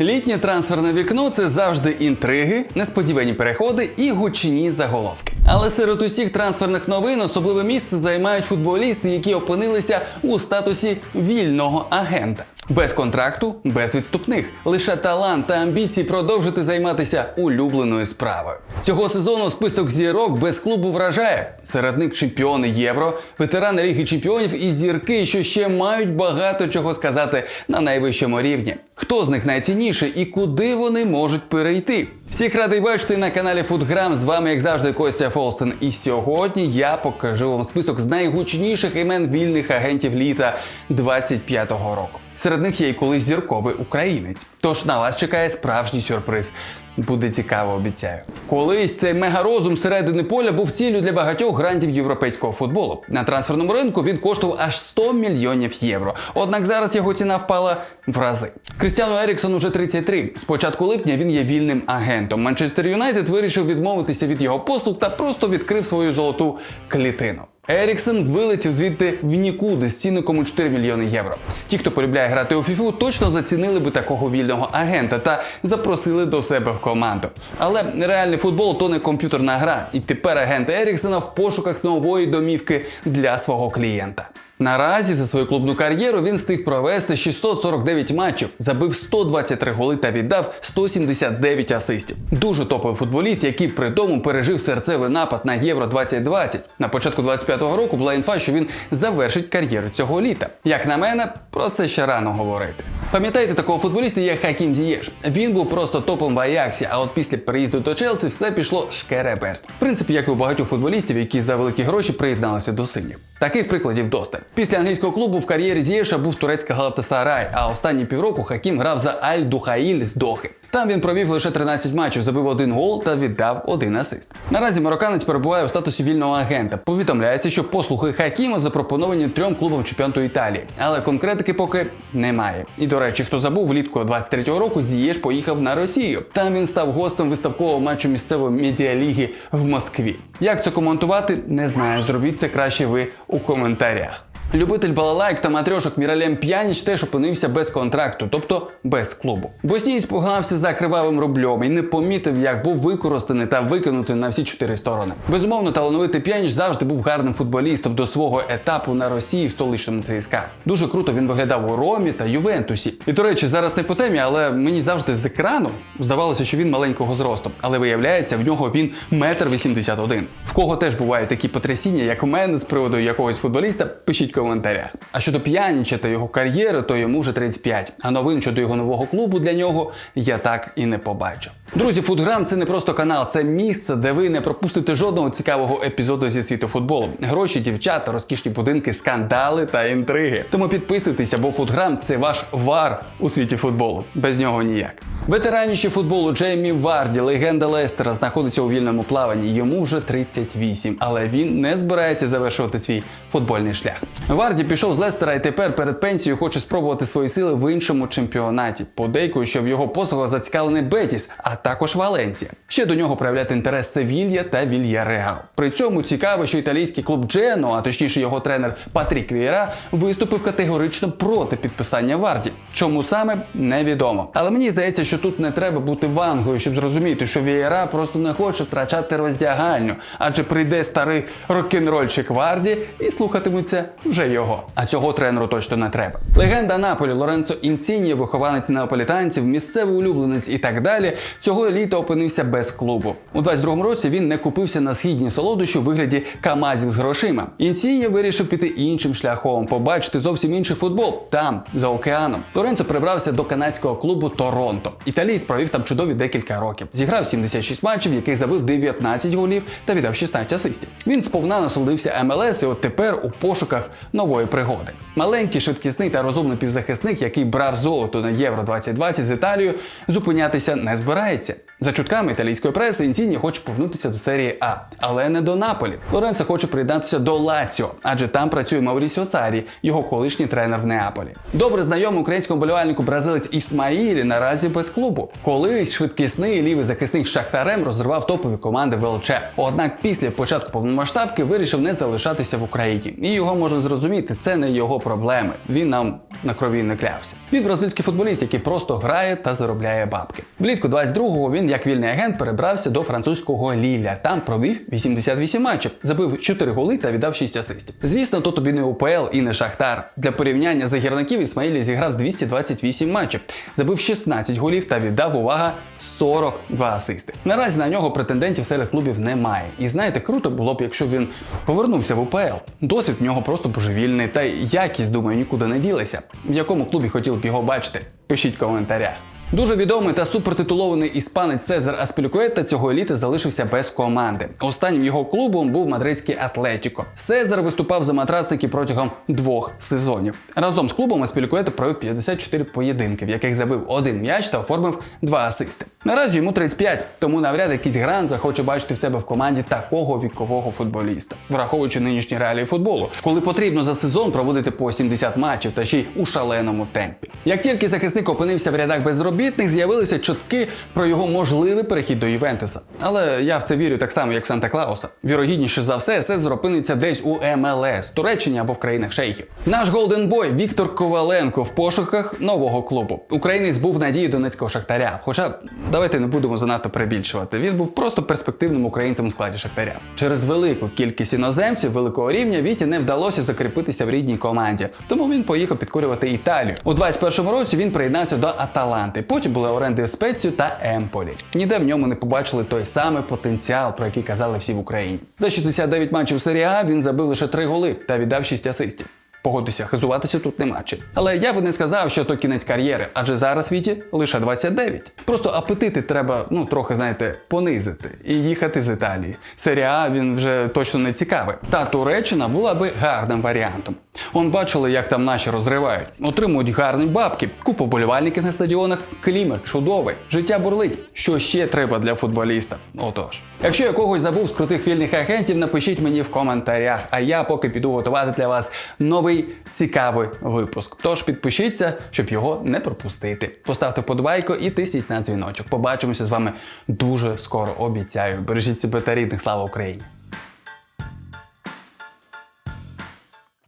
Літнє трансферне вікно це завжди інтриги, несподівані переходи і гучні заголовки. Але серед усіх трансферних новин особливе місце займають футболісти, які опинилися у статусі вільного агента. Без контракту, без відступних, лише талант та амбіції продовжити займатися улюбленою справою. Цього сезону список зірок без клубу вражає. Серед них чемпіони Євро, ветерани Ліги Чемпіонів і зірки, що ще мають багато чого сказати на найвищому рівні. Хто з них найцінніший і куди вони можуть перейти? Всіх радий бачити на каналі Футграм. З вами, як завжди, Костя Фолстен. І сьогодні я покажу вам список з найгучніших імен вільних агентів літа 25-го року. Серед них є і колись зірковий українець. Тож на вас чекає справжній сюрприз. Буде цікаво, обіцяю. Колись цей мегарозум середини поля був ціллю для багатьох грантів європейського футболу. На трансферному ринку він коштував аж 100 мільйонів євро. Однак зараз його ціна впала в рази. Крістіану Еріксон уже 33. З початку липня він є вільним агентом. Манчестер Юнайтед вирішив відмовитися від його послуг та просто відкрив свою золоту клітину. Еріксон вилетів звідти в нікуди з цінником у 4 мільйони євро. Ті, хто полюбляє грати у фіфу, точно зацінили би такого вільного агента та запросили до себе в команду. Але реальний футбол то не комп'ютерна гра, і тепер агент Еріксона в пошуках нової домівки для свого клієнта. Наразі за свою клубну кар'єру він встиг провести 649 матчів, забив 123 голи та віддав 179 асистів. Дуже топовий футболіст, який при тому пережив серцевий напад на Євро 2020. На початку 25-го року була інфа, що він завершить кар'єру цього літа. Як на мене, про це ще рано говорити. Пам'ятаєте такого футболіста, як Хакім Зієш? Він був просто топом в Аяксі, а от після приїзду до Челсі все пішло шкереберть. В принципі, як і у багатьох футболістів, які за великі гроші приєдналися до синіх. Таких прикладів досталь. Після англійського клубу в кар'єрі Зієша був турецька Галатасарай, а останні півроку Хакім грав за Аль Духаїль з Дохи. Там він провів лише 13 матчів, забив один гол та віддав один асист. Наразі марокканець перебуває у статусі вільного агента. Повідомляється, що послуги Хакіма запропоновані трьом клубам чемпіонату Італії, але конкретики поки немає. І до речі, хто забув, влітку 23-го року Зієш поїхав на Росію. Там він став гостем виставкового матчу місцевої медіаліги в Москві. Як це коментувати, не знаю. Зробіть це краще ви у коментарях. Любитель балалайк та матрьошок Міралем П'яніч теж опинився без контракту, тобто без клубу. Боснієць погнався за кривавим рублем і не помітив, як був використаний та викинутий на всі чотири сторони. Безумовно, талановитий п'яніч завжди був гарним футболістом до свого етапу на Росії в столичному ЦСКА. Дуже круто він виглядав у Ромі та Ювентусі. І до речі, зараз не по темі, але мені завжди з екрану здавалося, що він маленького зросту. Але виявляється, в нього він метр вісімдесят один. В кого теж бувають такі потрясіння, як у мене з приводу якогось футболіста, пишіть коментарях. А щодо п'яніча та його кар'єри, то йому вже 35. А новин щодо його нового клубу для нього я так і не побачив. Друзі, Футграм це не просто канал, це місце, де ви не пропустите жодного цікавого епізоду зі світу футболу. Гроші, дівчата, розкішні будинки, скандали та інтриги. Тому підписуйтеся, бо Футграм це ваш вар у світі футболу. Без нього ніяк. Ветераніші футболу Джеймі Варді, легенда Лестера, знаходиться у вільному плаванні. Йому вже 38, але він не збирається завершувати свій футбольний шлях. Варді пішов з Лестера і тепер перед пенсією хоче спробувати свої сили в іншому чемпіонаті. Подейкує, що в його послугах зацікавлений Бетіс, а також Валенція. Ще до нього проявляють інтерес Севілья та Вільяреал. При цьому цікаво, що італійський клуб Джено, а точніше його тренер Патрік Вієра, виступив категорично проти підписання Варді. Чому саме невідомо. Але мені здається, що тут не треба бути вангою, щоб зрозуміти, що Вієра просто не хоче втрачати роздягальню, адже прийде старий рок-н-рольщик Варді і слухатимуться вже його. А цього тренеру точно не треба. Легенда Наполі Лоренцо Інціні, вихованець неаполітанців, місцевий улюбленець і так далі. Цього літа опинився без клубу. У 22-му році він не купився на східні солодощі у вигляді камазів з грошима. Інціні вирішив піти іншим шляхом, побачити зовсім інший футбол там, за океаном. Лоренцо прибрався до канадського клубу Торонто. Італієць провів там чудові декілька років. Зіграв 76 матчів, який забив 19 голів та віддав 16 асистів. Він сповна насолодився МЛС і от тепер у пошуках нової пригоди. Маленький, швидкісний та розумний півзахисник, який брав золото на Євро 2020 з Італією, зупинятися не збирається. За чутками італійської преси Інсіні хоче повернутися до серії А, але не до Наполі. Лоренцо хоче приєднатися до Лаціо, адже там працює Маурісіо Сарі, його колишній тренер в Неаполі. Добре знайомий українському болівальнику бразилець Ісмаїлі наразі без спецклубу. Колись швидкісний лівий захисник Шахтарем розривав топові команди ВЛЧ. Однак після початку повномасштабки вирішив не залишатися в Україні. І його можна зрозуміти, це не його проблеми. Він нам на крові не клявся. Він бразильський футболіст, який просто грає та заробляє бабки. Влітку 22-го він, як вільний агент, перебрався до французького Ліля. Там провів 88 матчів, забив 4 голи та віддав 6 асистів. Звісно, то тобі не УПЛ і не Шахтар. Для порівняння загірників Ісмаїлі зіграв 228 матчів, забив 16 голів та віддав увага 42 асисти. Наразі на нього претендентів серед клубів немає. І знаєте, круто було б, якщо він повернувся в УПЛ. Досвід в нього просто божевільний, та й якість, думаю, нікуди не ділася. В якому клубі хотіли б його бачити? Пишіть в коментарях. Дуже відомий та супертитулований іспанець Цезар Аспілікуета цього літа залишився без команди. Останнім його клубом був мадридський Атлетіко. Цезар виступав за матрацники протягом двох сезонів. Разом з клубом Аспілікуета провів 54 поєдинки, в яких забив один м'яч та оформив два асисти. Наразі йому 35, тому навряд якийсь грант захоче бачити в себе в команді такого вікового футболіста, враховуючи нинішні реалії футболу, коли потрібно за сезон проводити по 70 матчів та ще й у шаленому темпі. Як тільки захисник опинився в рядах безробітних, з'явилися чутки про його можливий перехід до Ювентуса. Але я в це вірю так само, як в Санта Клауса. Вірогідніше за все, Сезар опиниться десь у МЛС, Туреччині або в країнах шейхів. Наш голденбой Віктор Коваленко в пошуках нового клубу. Українець був надією донецького шахтаря. Хоча давайте не будемо занадто перебільшувати. Він був просто перспективним українцем у складі шахтаря. Через велику кількість іноземців великого рівня Віті не вдалося закріпитися в рідній команді, тому він поїхав підкорювати Італію. У 21-му році він приєднався до Аталанти. Потім були оренди в Спецію та Емполі. Ніде в ньому не побачили той самий потенціал, про який казали всі в Україні. За 69 матчів серії А він забив лише 3 голи та віддав 6 асистів. Погодьтеся, хизуватися тут нема чим. Але я би не сказав, що то кінець кар'єри, адже зараз Віті лише 29. Просто апетити треба, ну трохи знаєте, понизити і їхати з Італії. Серія А він вже точно не цікавий. Та Туреччина була би гарним варіантом. Он бачили, як там наші розривають. Отримують гарні бабки, купу вболівальників на стадіонах, клімат чудовий, життя бурлить. Що ще треба для футболіста? Отож. Якщо я когось забув з крутих вільних агентів, напишіть мені в коментарях. А я поки піду готувати для вас новий цікавий випуск. Тож підпишіться, щоб його не пропустити. Поставте вподобайку і тисніть на дзвіночок. Побачимося з вами дуже скоро. Обіцяю. Бережіть себе та рідних. Слава Україні!